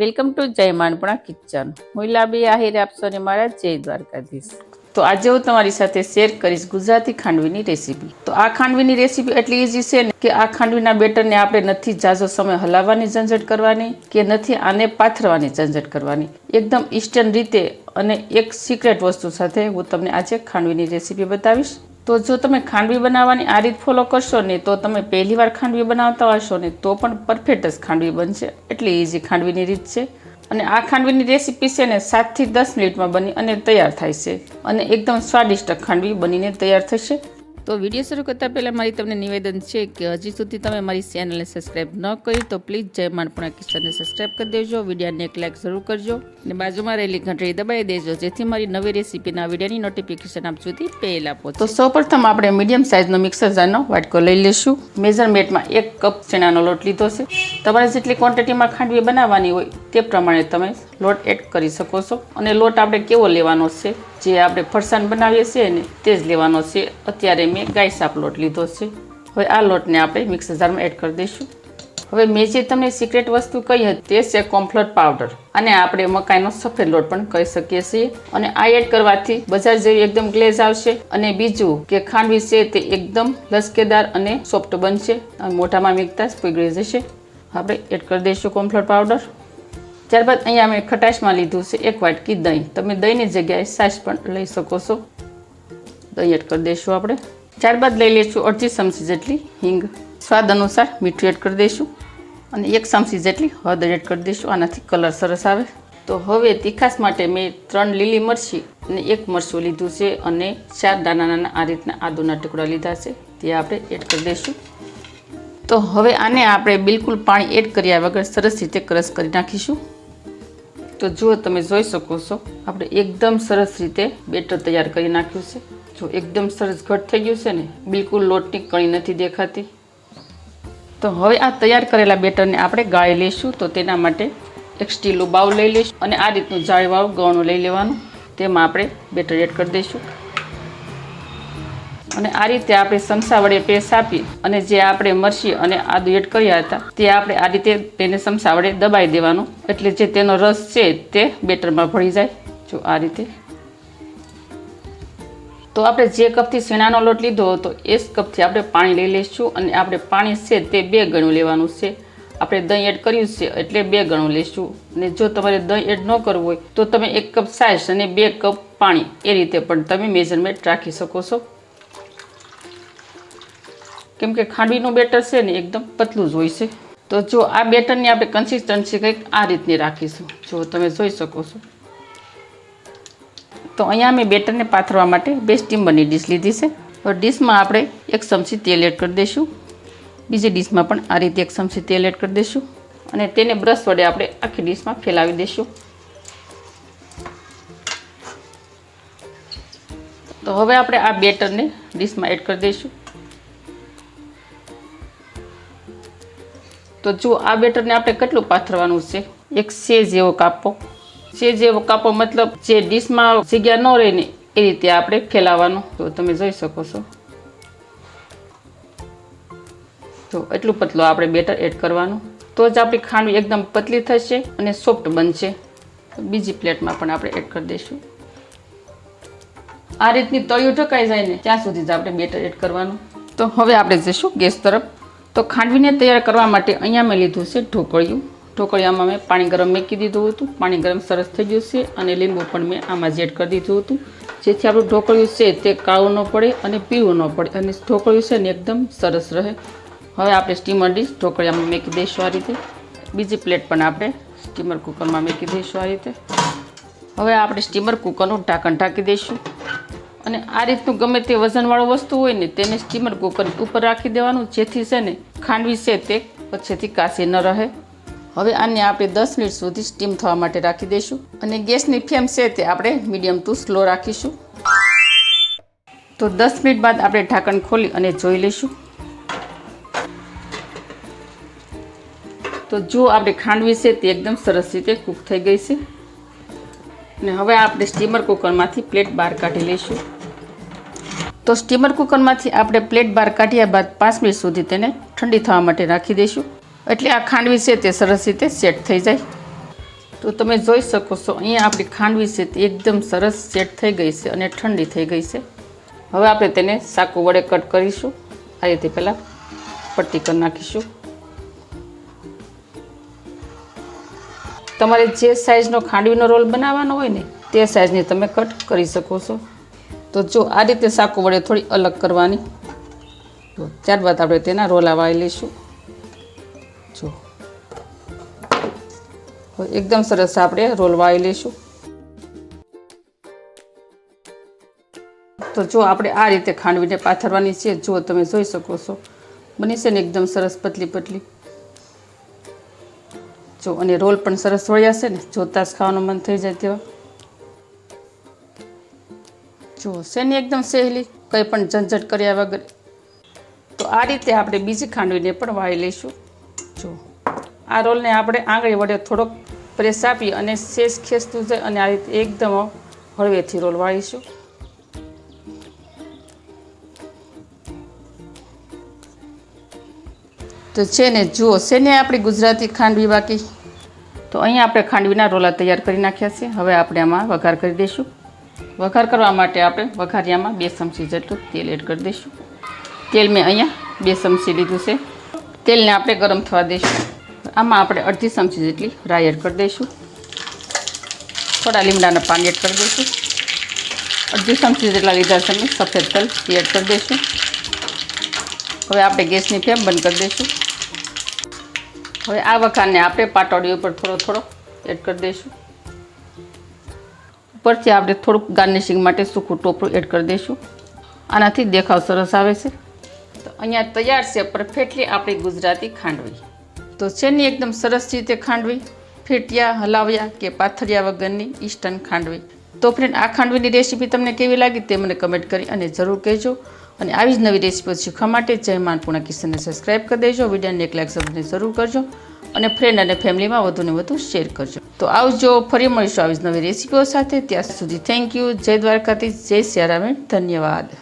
Welcome to જય માનપણા kitchen. હું લાબી આહિર આપશો ને મારા જય દ્વારકાધીશ. તો આજે હું તમારી સાથે શેર કરીશ ગુજરાતી ખાંડવીની રેસીપી. તો આ ખાંડવીની રેસીપી એટલી ઇઝી છે ને કે આ ખાંડવીના બેટરને આપણે નથી જાજો સમય હલાવવાની, ઝંઝટ કરવાની કે નથી આને પાથરવાની, ઝંઝટ કરવાની. એકદમ ઇન્સ્ટન્ટ રીતે અને એક સિક્રેટ વસ્તુ સાથે હું તમને આજે ખાંડવીની રેસીપી બતાવીશ. તો જો તમે ખાંડવી બનાવવાની આ રીત ફોલો કરશો ને, તો તમે પહેલી વાર ખાંડવી બનાવતા હશો ને, તો પણ પરફેક્ટ જ ખાંડવી બનશે. એટલી ઇઝી ખાંડવીની રીત છે. અને આ ખાંડવીની રેસીપી છે ને, સાતથી દસ મિનિટમાં બની અને તૈયાર થાય છે. અને એકદમ સ્વાદિષ્ટ ખાંડવી બનીને તૈયાર થશે. તો વીડિયો શરૂ કરતાં પહેલાં મારી તમને નિવેદન છે કે હજી સુધી તમે મારી ચેનલને સબસ્ક્રાઈબ ન કરી તો પ્લીઝ જય માનપણા કિશનને સબસ્ક્રાઈબ કરી દેજો, વિડીયોને એક લાઇક જરૂર કરજો અને બાજુમાં રહેલી ઘંટડી દબાવી દેજો, જેથી મારી નવી રેસીપીના વિડીયોની નોટિફિકેશન આપ સુધી પહેલાં પહોંચે. તો સૌપ્રથમ આપણે મીડિયમ સાઇઝનો મિક્સર જારનો વાટકો લઈ લઈશું. મેઝરમેન્ટમાં એક કપ ચણાનો લોટ લીધો છે. તમારે જેટલી ક્વોન્ટિટીમાં ખાંડવી બનાવવાની હોય તે પ્રમાણે તમે લોટ એડ કરી શકો છો. અને લોટ આપણે કેવો લેવાનો છે જે આપણે ફરસાણ બનાવીએ છીએ ને તે જ લેવાનો છે. અત્યારે મેં ગાય સાપ લોટ લીધો છે. હવે આ લોટને આપણે મિક્સર જારમાં એડ કરી દઈશું. હવે મેં જે તમને સિક્રેટ વસ્તુ કહી હતી તે છે કોમ્ફ્લોર પાવડર અને આપણે મકાઈનો સફેદ લોટ પણ કહી શકીએ છીએ. અને આ એડ કરવાથી બજાર જેવી એકદમ ગ્લેઝ આવશે અને બીજું કે ખાંડવી છે તે એકદમ લસકેદાર અને સોફ્ટ બનશે. અને મોઢામાં મીકતા જ પીગળી જશે. આપણે એડ કરી દઈશું કોમ્ફ્લોર પાવડર ત્યારબાદ અહીંયા મેં ખટાશમાં લીધું છે એક વાટકી દહીં. તમે દહીંની જગ્યાએ સાસ પણ લઈ શકો છો. દહીં એડ કરી દઈશું આપણે. ત્યારબાદ લઈ લઈશું અડધી ચમચી જેટલી હિંગ. સ્વાદ અનુસાર મીઠું એડ કરી દઈશું અને એક ચમચી જેટલી હળદર એડ કરી દઈશું. આનાથી કલર સરસ આવે. તો હવે તીખાસ માટે મેં ત્રણ લીલી મરચી અને એક મરચું લીધું છે અને ચાર નાના નાના આ રીતના આદુના ટુકડા લીધા છે. તે આપણે એડ કરી દઈશું. તો હવે આને આપણે બિલકુલ પાણી એડ કર્યા વગર સરસ રીતે ક્રશ કરી નાખીશું. તો જુઓ તમે જોઈ શકો છો, આપણે એકદમ સરસ રીતે બેટર તૈયાર કરી નાખ્યું છે. જો એકદમ સરસ ઘટ થઈ ગયું છે ને, બિલકુલ લોટની કણી નથી દેખાતી. તો હવે આ તૈયાર કરેલા બેટરને આપણે ગાળી લઈશું, તો તેના માટે એક સ્ટીલનું બાઉલ લઈ લઈશું અને આ રીતનું જાળીવાળું ગૌણું લઈ લેવાનું. તેમાં આપણે બેટર એડ કરી દઈશું. અને આ રીતે આપણે સમસા વડે પેસ્ટ આપી અને જે આપણે મરચી અને આદુ એડ કર્યા હતા, તે આપણે આ રીતે તેને સમસા વડે દબાઈ દેવાનું. એટલે જે તેનો રસ છે તે બેટરમાં ભળી જાય. જો આ રીતે. તો આપણે જે કપથી શેણાનો લોટ લીધો હતો, એ જ કપથી આપણે પાણી લઈ લઈશું અને આપણે પાણી છે તે બે ગણું લેવાનું છે. આપણે દહીં એડ કર્યું છે એટલે બે ગણું લઈશું. અને જો તમારે દહીં એડ ન કરવું હોય, તો તમે એક કપ સાઈઝ અને બે કપ પાણી એ રીતે પણ તમે મેજરમેન્ટ રાખી શકો છો. કેમ કે ખાંડવીનું બેટર છે ને એકદમ પતલું જ હોય છે. તો જો આ બેટરની આપણે કન્સિસ્ટન્સી કંઈક આ રીતની રાખીશું. જો તમે જોઈ શકો છો. તો અહીંયા મેં બેટરને પાથરવા માટે બે સ્ટીમરની ડીશ લીધી છે. તો ડીશમાં આપણે એક ચમચી તેલ એડ કરી દઈશું. બીજી ડીશમાં પણ આ રીતે એક ચમચી તેલ એડ કરી દઈશું. અને તેને બ્રશ વડે આપણે આખી ડીશમાં ફેલાવી દઈશું. તો હવે આપણે આ બેટરને ડીશમાં એડ કરી દઈશું. તો જો આ બેટરને આપણે કેટલું પાથરવાનું છે? એક સે જેવો કાપો. સે જેવો કાપો મતલબ જે ડીશમાં જગ્યા ન રહે ને એ રીતે આપણે ફેલાવવાનું. તો તમે જોઈ શકો છો. તો એટલું પતલું આપણે બેટર એડ કરવાનું. તો જ આપણી ખાંડવી એકદમ પતલી થશે અને સોફ્ટ બનશે. બીજી પ્લેટમાં પણ આપણે એડ કરી દઈશું. આ રીતની તળિયું ઢકાઈ જાય ને ત્યાં સુધી જ આપણે બેટર એડ કરવાનું. તો હવે આપણે જઈશું ગેસ તરફ. તો ખાંડવીને તૈયાર કરવા માટે અહીંયા મેં લીધું છે ઢોકળિયું. ઢોકળિયામાં મેં પાણી ગરમ મૂકી દીધું હતું. પાણી ગરમ સરસ થઈ ગયું છે અને લીંબુ પણ મેં આમાં જ એડ કરી દીધું હતું. જેથી આપણું ઢોકળિયું છે તે કાળું ન પડે અને પીળું ન પડે અને ઢોકળિયું છે ને એકદમ સરસ રહે. હવે આપણે સ્ટીમર ડીશ ઢોકળિયામાં મૂકી દઈશું આ રીતે. બીજી પ્લેટ પણ આપણે સ્ટીમર કુકરમાં મેકી દઈશું આ રીતે. હવે આપણે સ્ટીમર કુકરનું ઢાંકણ ઢાંકી દઈશું. અને આ રીતનું ગમે તે વજનવાળું વસ્તુ હોય ને, તેને સ્ટીમર કુકર ઉપર રાખી દેવાનું, જેથી છે ને, ખાંડવી છે તે પછીથી કાશી ન રહે. હવે આને આપણે દસ મિનિટ સુધી સ્ટીમ થવા માટે રાખી દઈશું અને ગેસની ફ્લેમ છે તે આપણે મીડિયમ ટુ સ્લો રાખીશું. તો દસ મિનિટ બાદ આપણે ઢાંકણ ખોલી અને જોઈ લઈશું. તો જો આપણે ખાંડવી છે તે એકદમ સરસ રીતે કૂક થઈ ગઈ છે. અને હવે આપણે સ્ટીમર કુકરમાંથી પ્લેટ બહાર કાઢી લઈશું. તો સ્ટીમર કુકરમાંથી આપણે પ્લેટ બહાર કાઢ્યા બાદ પાંચ મિનિટ સુધી તેને ઠંડી થવા માટે રાખી દઈશું. એટલે આ ખાંડવી છે તે સરસ રીતે સેટ થઈ જાય. તો તમે જોઈ શકો છો, અહીંયા આપણી ખાંડવી છે તે એકદમ સરસ સેટ થઈ ગઈ છે અને ઠંડી થઈ ગઈ છે. હવે આપણે તેને સાકુ વડે કટ કરીશું. આ રીતે પહેલાં પટ્ટી કરી નાખીશું. તમારે જે સાઇઝનો ખાંડવીનો રોલ બનાવવાનો હોય ને, તે સાઇઝની તમે કટ કરી શકો છો. તો જો આ રીતે સાકુ વડે થોડી અલગ કરવાની. તો ત્યારબાદ આપણે તેના રોલા વાળી લઈશું. જો. એકદમ સરસ આપણે રોલ વાળી લઈશું. તો જો આપણે આ રીતે ખાંડવીને પાથરવાની છે. જો તમે જોઈ શકો છો. બની છે ને એકદમ સરસ પતલી પતલી. જો અને રોલ પણ સરસ વળ્યા છે ને. જોતા જ ખાવાનું મન થઈ જાય તેવા. જો શેની એકદમ સહેલી, કંઈ પણ ઝંઝટ કર્યા વગર. તો આ રીતે આપણે બીજી ખાંડવીને પણ વાળી લઈશું. જો, આ રોલને આપણે આંગળી વડે થોડોક પ્રેસ આપી અને શેષ ખેંચતું જાય અને આ રીતે એકદમ હળવેથી રોલ વાળીશું. તો છે ને, જુઓ, શેને આપણી ગુજરાતી ખાંડવી બાકી? તો અહીંયા આપણે ખાંડવીના રોલા તૈયાર કરી નાખ્યા છે. હવે આપણે આમાં વઘાર કરી દઈશું. વઘાર કરવા માટે આપણે વઘારિયામાં બે ચમચી જેટલું તેલ એડ કરી દઈશું. તેલ મેં અહીંયા બે ચમચી લીધું છે. તેલને આપણે ગરમ થવા દઈશું. આમાં આપણે અડધી ચમચી જેટલી રાઈ એડ કરી દઈશું. થોડા લીમડાના પાન એડ કરી દઈશું. અડધી ચમચી જેટલા લીધા છે મેં સફેદ તલ એ એડ કરી દઈશું. હવે આપણે ગેસની ફ્લેમ બંધ કરી દઈશું. હવે આ વઘારને આપણે પાટોડી ઉપર થોડો થોડો એડ કરી દઈશું. ઉપરથી આપણે થોડુંક ગાર્નિશિંગ માટે સૂકું ટોપરું એડ કરી દઈશું. આનાથી દેખાવ સરસ આવે છે. તો અહીંયા તૈયાર છે પરફેક્ટલી આપણી ગુજરાતી ખાંડવી. તો છે ને એકદમ સરસ રીતે ખાંડવી? ફેટિયા, હલાવ્યા કે પાથરિયા વગરની ઈસ્ટર્ન ખાંડવી? તો ફ્રેન્ડ આ ખાંડવીની રેસીપી તમને કેવી લાગી તે મને કમેન્ટ કરી અને જરૂર કહેજો. અને આવી જ નવી રેસીપી શીખવા માટે જય માનપૂર્ણા કિશનને સબસ્ક્રાઈબ કરી દેજો. વિડીયોને એક લાઈક સબને જરૂર કરજો. અને ફ્રેન્ડ અને ફેમિલીમાં વધુને વધુ શેર કરજો. તો આવજો, ફરી મળીશું આવી નવી રેસીપીઓ સાથે. ત્યાં સુધી થેન્ક યુ જય દ્વારકાથી જય સિયારામે. ધન્યવાદ.